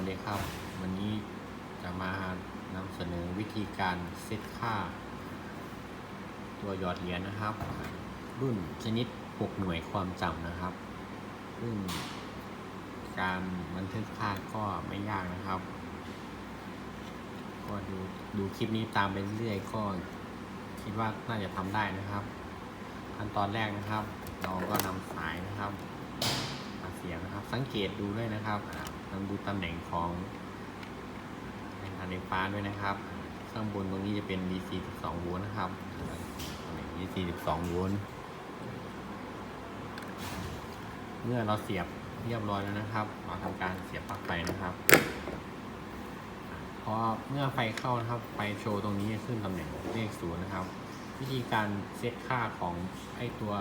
วัสดีครับ วันนี้จะมานำเสนอวิธีการเซตค่า ตัวหยอดเหรียญนะครับ รุ่นชนิด 6 หน่วยความจำนะครับ ซึ่งการบันทึกค่าก็ไม่ยากนะครับ ก็ดูดูคลิปนี้ตามไปเรื่อยๆก็คิดว่าน่าจะทำได้นะครับ ขั้นตอนแรกนะครับ เราก็นำสายนะครับมาเสียบนะครับ สังเกตดูด้วยนะครับ ลองดูตำแหน่งของแรงดันไฟฟ้าด้วยนะครับ ข้างบนตรงนี้จะเป็น DC 12โวลต์นะครับตำแหน่ง DC 12โวลต์เมื่อเราเสียบเรียบร้อยแล้วนะครับ เราทำการเสียบปลั๊กไฟนะครับพอเมื่อไฟเข้านะครับ ไฟโชว์ตรงนี้จะขึ้นตำแหน่งเลขศูนย์นะครับ วิธีการเซตค่าของไอตัว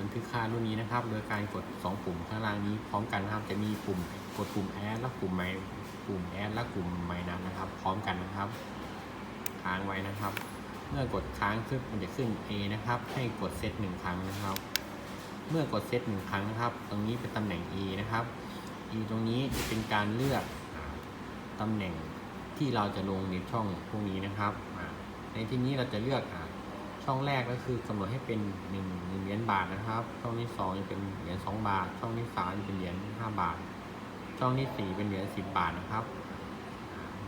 บันทึกค่ารุ่นนี้นะครับ โดยการกด 2 ปุ่มข้างล่างนี้พร้อมกันนะครับ จะมีปุ่มกดปุ่มแอดและปุ่มไมปุ่มแอดและปุ่มไมนันะครับ พร้อมกันนะครับ ค้างไว้นะครับ เมื่อกดค้างขึ้นมันจะขึ้น A นะครับ ให้กดเซตหนึ่งครั้งนะครับ เมื่อกดเซตหนึ่งครั้งนะครับ ตรงนี้เป็นตำแหน่ง E นะครับ E ตรงนี้จะเป็นการเลือกตำแหน่งที่เราจะลงในช่องพวกนี้นะครับ ในที่นี้เราจะเลือกอ่า ช่องแรกก็คือกำหนดให้เป็น1นึ่งหนึ่งเหรียญบาทนะครับ ช่องที่2จะเป็นเหรียญ2บาท ช่องที่3จะเป็นเหรียญ5บาท ช่องที่4เป็นเหรียญ10บาทนะครับ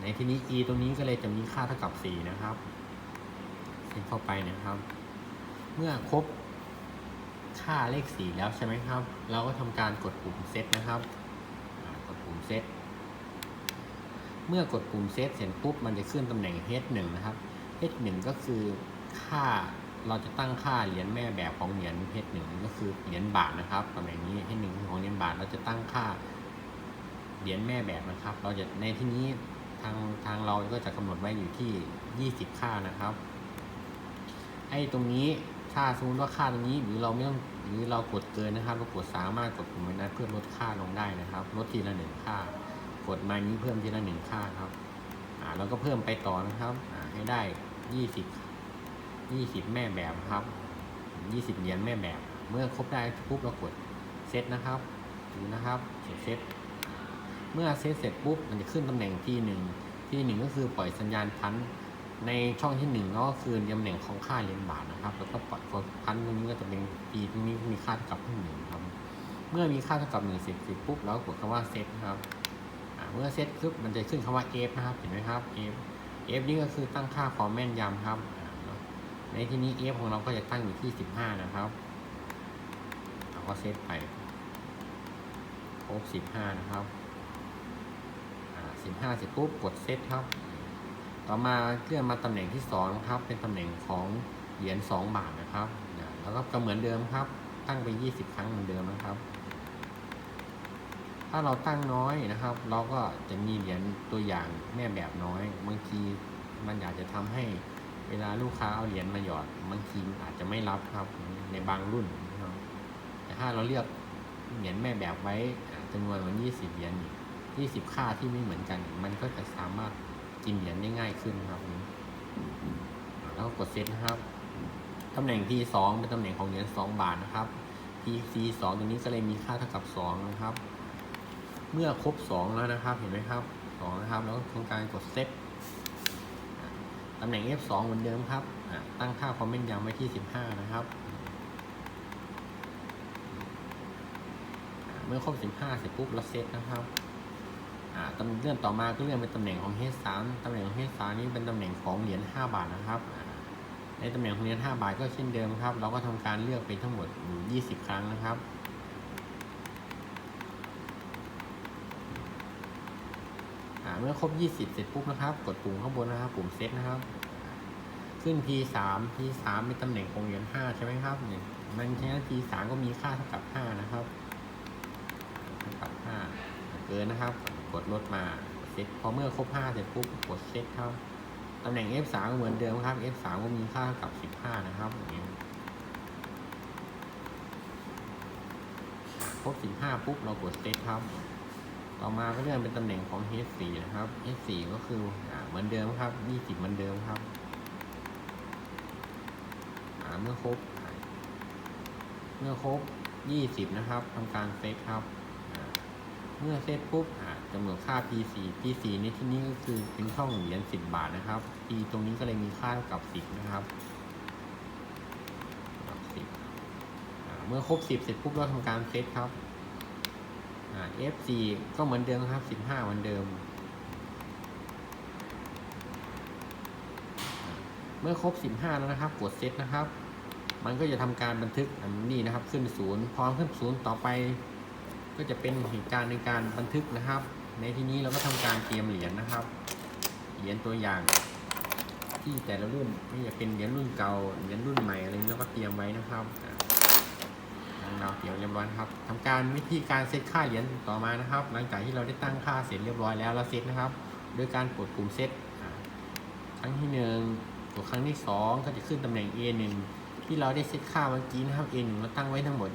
ในที่นี้ e ตรงนี้ก็เลยจะมีค่าเท่ากับ4นะครับเซ็นเข้าไปนะครับ เมื่อครบค่าเลข4แล้วใช่ไหมครับ เราก็ทำการกดปุ่มเซตนะครับกดปุ่มเซตเมื่อกดปุ่มเซตเสร็จปุ๊บมันจะขึ้นตำแหน่ง H1 นะครับ H1 ก็คือ ค่าเราจะตั้งค่าเหรียญแม่แบบของเหรียญ H1 ก็คือเหรียญบาทนะครับตำแหน่งนี้ H1 คือของเหรียญบาทเราจะตั้งค่าเหรียญแม่แบบนะครับ เราจะในที่นี้ทางทางเราก็จะกำหนดไว้อยู่ที่ 20 ค่านะครับไอ้ตรงนี้ถ้าสมมติว่าค่าตรงนี้หรือเราไม่ต้องหรือเรากดเกินนะครับเรากดสามารถกดปุ่มนั้นเพื่อลดค่าลงได้นะครับ ลดทีละหนึ่งค่า กดมานี้เพิ่มทีละหนึ่งค่าครับอ่าเราก็เพิ่มไปต่อนะครับอ่าให้ได้ยี่สิบ ยี่สิบแม่แบบครับยี่สิบเหรียญแม่แบบ เมื่อครบได้ปุ๊บเรากดเซตนะครับดูนะครับกดเซตเมื่อเซตเสร็จปุ๊บมันจะขึ้นตำแหน่งที่หนึ่งที่หนึ่งก็คือปล่อยสัญญาณพันในช่องที่หนึ่งก็คือตำแหน่งของค่าเหรียญบาทนะครับ แล้วก็ปล่อยพันตรงนี้ก็จะเป็นปีตรงนี้มีค่าเท่ากับหนึ่งครับ เมื่อมีค่าเท่ากับหนึ่งสิบสิบปุ๊บเราก็กดคำว่าเซตนะครับเมื่อเซตปุ๊บมันจะขึ้นคำว่า f นะครับเห็นไหมครับ f f นี่ก็คือตั้งค่าความแม่นยำครับ ในที่นี้ f ของเราก็จะตั้งอยู่ที่ 15 นะครับเราก็เซตไปครบ15 นะครับ15เสร็จปุ๊บกดเซตครับ ต่อมาเคลื่อนมาตำแหน่งที่2นะครับ เป็นตำแหน่งของเหรียญ2บาทนะครับแล้วก็ก็เหมือนเดิมครับ ตั้งไป 20 ครั้งเหมือนเดิมนะครับ ถ้าเราตั้งน้อยนะครับ เราก็จะมีเหรียญตัวอย่างแม่แบบน้อยบางทีมันอยาจจะทำให้ เวลาลูกค้าเอาเหรียญมาหยอดบางทีอาจจะไม่รับครับในบางรุ่นนะครับแต่ถ้าเราเลือกเหรียญแม่แบบไว้จำนวนเหมือน20เหรียญ20ค่าที่ไม่เหมือนกัน มันก็จะสามารถกินเหรียญได้ง่ายขึ้นครับ แล้วก็กดเซตนะครับตำแหน่งที่2เป็นตำแหน่งของเหรียญ2บาทนะครับ PC 2ตัวนี้ก็เลยมีค่าเท่ากับ2นะครับ เมื่อครบ2แล้วนะครับ เห็นไหมครับ2นะครับ แล้วก็ทำการกดเซต ตำแหน่ง F2 เหมือนเดิมครับ ตั้งค่าความแม่นยำไว้ที่ 15 นะครับ เมื่อครบ 15 เสร็จปุ๊บเราเซตนะครับตำเลื่อนต่อมาก็เลื่อนเป็นตำแหน่งของ H3 ตำแหน่งของ H3 นี้เป็นตำแหน่งของเหรียญ 5 บาทนะครับ ในตำแหน่งของเหรียญ 5 บาทก็เช่นเดิมครับ เราก็ทำการเลือกเป็นทั้งหมด 20 ครั้งนะครับ อ่า เมื่อครบ 20 เสร็จปุ๊บนะครับ กดปุ่มข้างบนนะครับ ปุ่มเซตนะครับ ขึ้น P3 P3 เป็นตำแหน่งของเหรียญ5ใช่ไหมครับเนี่ยมันฉะนั้ P3 ก็มีค่าเท่ากับ 5 นะครับเท่ากับ 5 เกินนะครับ กดลดมาเซตพอเมื่อครบ 5 เสร็จปุ๊บกดเซตครับตำแหน่ง F3 ก็เหมือนเดิมครับ F3 ก็มีค่าเท่ากับ 15 นะครับอย่างนี้ครบ 15 ปุ๊บเรากดเซตครับ ต่อมาก็เลื่อนเป็นตำแหน่งของ H4 นะครับ H4 ก็คือเหมือนเดิมครับ 20 เหมือนเดิมครับเมื่อครบเมื่อครบ 20 นะครับทำการเซตครับ เมื่อเซตปุ๊บอ่าจำนวนค่า P4 P4 ในที่นี้ก็คือเป็นช่องเหรียญ10 บาทนะครับ P ตรงนี้ก็เลยมีค่าเท่ากับ 10 นะครับ10เมื่อครบ 10 เสร็จปุ๊บเราทำการเซตครับ F4 ก็เหมือนเดิมครับ 15เหมือนเดิม เมื่อครบ 15 แล้วนะครับ กดเซตนะครับ มันก็จะทำการบันทึกนนี้นะครับ ขึ้นศูนย์พอขึ้นศูนย์ต่อไป ก็จะเป็นเหตุการณ์ในการบันทึกนะครับ ในที่นี้เราก็ทำการเตรียมเหรียญนะครับ เหรียญตัวอย่าง ที่แต่ละรุ่นไม่ว่าเป็นเหรียญรุ่นเก่าเหรียญรุ่นใหม่อะไรนี้เราก็เตรียมไว้นะครับ เราเตรียมเรียบร้อยนะครับทำการวิธีการเซตค่าเหรียญต่อมานะครับ หลังจากที่เราได้ตั้งค่าเสร็จเรียบร้อยแล้วเราเซตนะครับ โดยการกดปุ่มเซตครั้งที่หนึ่งกดครั้งที่สองก็จะขึ้นตำแหน่ง A1 ที่เราได้เซตค่าเมื่อกี้นะครับ A1 เราตั้งไว้ทั้งหมด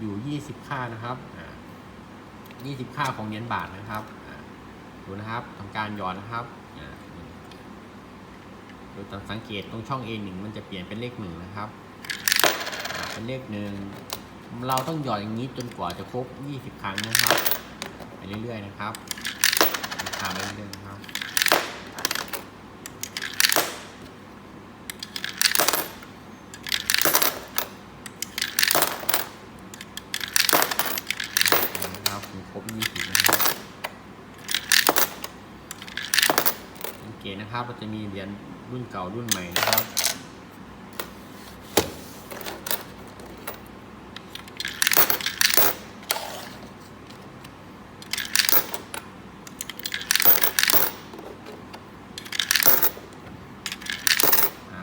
อยู่ 20 ค่านะครับอ่า20 ค่าของเหรียญบาทนะครับดูนะครับทำการหยอดนะครับอ่าโดยสังเกตตรงช่อง A1 มันจะเปลี่ยนเป็นเลขหนึ่งนะครับ เป็นเลขหนึ่ง เราต้องหยอดอย่างนี้จนกว่าจะครบ 20 ครั้งนะครับ ไปเรื่อยๆนะครับทำไปเรื่อยๆนะครับนะครับครบ 20 นะครับสังเกตนะครับเราจะมีเหรียญรุ่นเก่ารุ่นใหม่นะครับ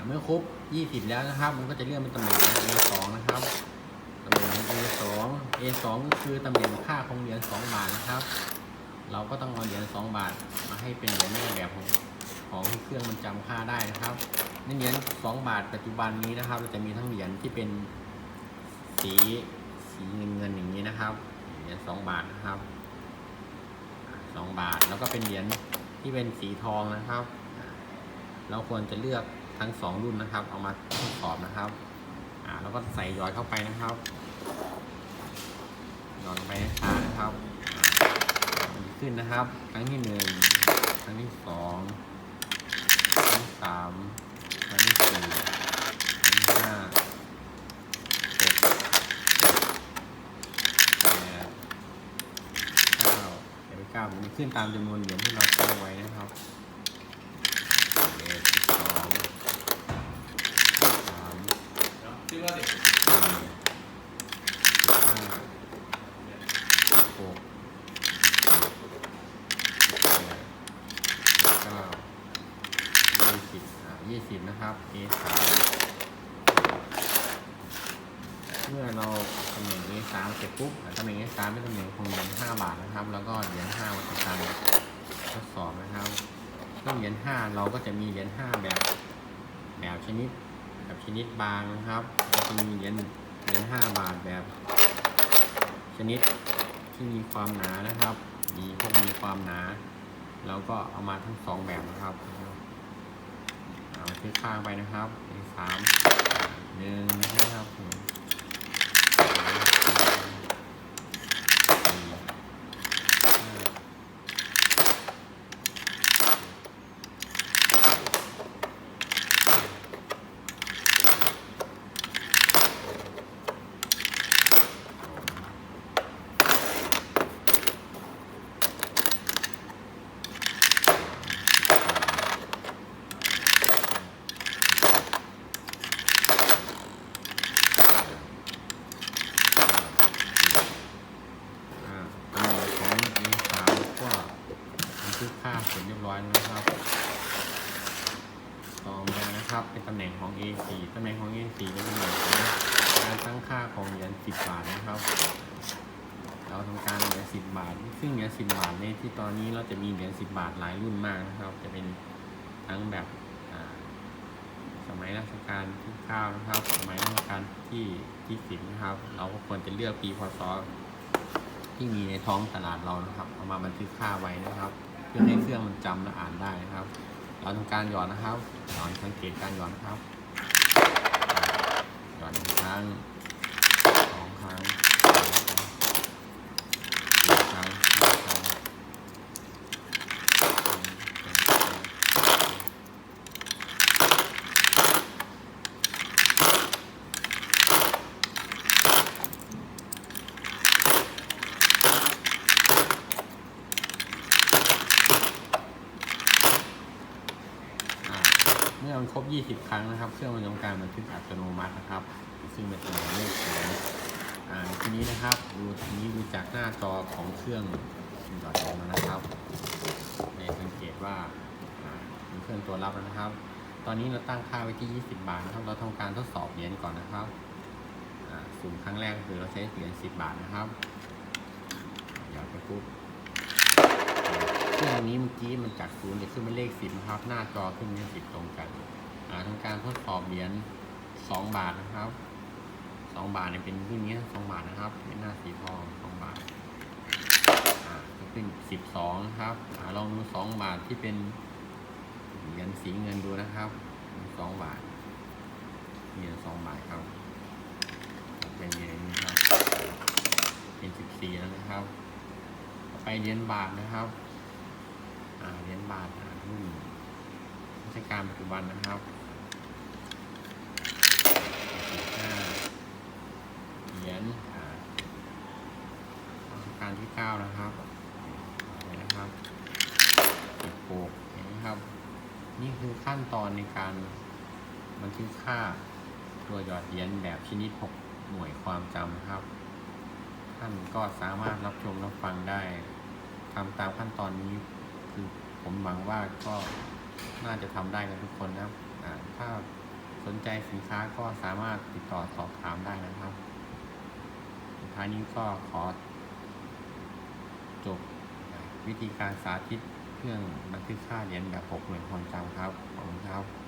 เมื่อครบ 20 แล้วนะครับ มันก็จะเลื่อนเป็นตำแหน่ง A2 นะครับตำแหน่ง A2 A2 ก็คือตำแหน่งค่าของเหรียญ2บาทนะครับ เราก็ต้องเอาเหรียญ2บาท มาให้เป็นเหรียญในแบบของของเครื่องมันจำค่าได้นะครับในเหรียญ2บาทปัจจุบันนี้นะครับเราจะมีทั้งเหรียญที่เป็นสีสีเงินเงินๆอย่างนี้นะครับเหรียญ2บาทนะครับ2บาทแล้วก็เป็นเหรียญที่เป็นสีทองนะครับ เราควรจะเลือก ทั้งสองรุ่นนะครับ เอามาทดสอบนะครับ อ่า แล้วก็ใส่ยอดเข้าไปนะครับยอดลงไปให้ช้านะครับขึ้นนะครับ ครั้งที่หนึ่งครั้งที่สองครั้งที่สามครั้งที่สี่ครั้งที่ห้าหกแปดเก้าเดี๋ยวไปเก้ามันขึ้นตามจำนวนเหรียญที่เราตั้งไว้นะครับเอ็ดสิบสองสาม ชื่อว่าเด็ก สี่ห้าหกเจ็ดเก้ายี่สิบอ่ายี่ สิบนะครับ A สามเมื่อเราตำแหน่ง A สามเสร็จปุ๊บตำแหน่ง A สามเป็นตำแหน่งของเหรียญห้าบาทนะครับ แล้วก็เหรียญห้าวัตการทดสอบนะครับซึ่งเหรียญห้าเราก็จะมีเหรียญห้าแบบแบบชนิดแบบชนิดบางนะครับแล้วก็มีเหรียญเหรียญห้าบาทแบบ ชนิดที่มีความหนานะครับ มีพวกมีความหนา แล้วก็เอามาทั้งสองแบบนะครับ เอาที่ข้างไปนะครับสามหนึ่งนะครับผมสองสามสี่ห้า อ่าตำแหน่งของ A3 ก็บันทึกค่าเสร็จเรียบร้อยแล้ วนะครับ ต่อมานะครับเป็นตำแหน่งของ A4 ตำแหน่งของ A4 เป็นตำแหน่งของการตั้งค่าของเหรียญ10 บาทนะครับ เราทำการเหรียญ10 บาท ซึ่งเหรียญ10 บาทในที่ตอนนี้เราจะมีเหรียญ10 บาทหลายรุ่นมากนะครับ จะเป็นทั้งแบบสมัยรัชกาลที่9นะครับ สมัยรัชกาลที่ที่10นะครับ เราก็ควรจะเลือกปีพศที่มีในท้องตลาดเรานะครับ เอามาบันทึกค่าไว้นะครับ พื่อให้เครื่องมันจำและอ่านได้นะครับ เราทำการหยอดนะครับหยอดสังเกตการหยอดนะครับหยอดหนึ่งครั้งสองครั้งสามครั้งสี่ครั้งห้าครั้ง มื่อมันครบ 20 ครั้งนะครับ เครื่องมันทำการบันทึกอัตโนมัตินะครับ ซึ่งเป็นตัวเลขศูนย์อ่าทีนี้นะครับดูทีนี้ดูจากหน้าจอของเครื่องหยอดเหรียญแล้วนะครับในสังเกตว่าเป็นเครื่องตัวรับแล้วนะครับ ตอนนี้เราตั้งค่าไว้ที่ 20 บาทนะครับ เราทำการทดสอบเหรียญก่อนนะครับสุ่มครั้งแรกคือเราใช้เหรียญ10 บาทนะครับหยอดไปปุ๊บ เครื่องนี้เมื่อกี้มันจากศูนย์จะขึ้นเป็นเลขสิบนะครับ หน้าจอขึ้นเป็นสิบตรงกันอ่าทำการทดสอบเหรียญสองบาทนะครับสองบาทเนี่ยเป็นรุ่นนี้สองบาทนะครับ เป็นหน้าสีทองสองบาทอ่าจะขึ้นสิบสองครับอ่าลองดูสองบาทที่เป็นเหรียญสีเงินดูนะครับสองบาทเหรียญสองบาทครับเป็นเหรียญนี้ครับ เป็นสิบสี่แล้วนะครับ ไปเหรียญบาทนะครับ เหรียญบาทอ่ารุ่นราชการปัจจุบันนะครับสิบห้าเหรียญอ่ารัชกาลที่เก้านะครับนะครับสิบหกนไหมครับ นี่คือขั้นตอนในการบันทึกค่าตัวหยอดเหรียญแบบชนิด 6 หน่วยความจำครับ ท่านก็สามารถรับชมรับฟังได้ทำตามขั้นตอนนี้ คือผมหวังว่าก็น่าจะทำได้กันทุกคนนะครับถ้าสนใจสินค้าก็สามารถติดต่อสอบถามได้นะครับสุดท้ายนี้ก็ขอ จบวิธีการสาธิตเครื่องบันทึกค่าเหรียญแบบ6หน่วยความจำครับ ขอบคุณครับ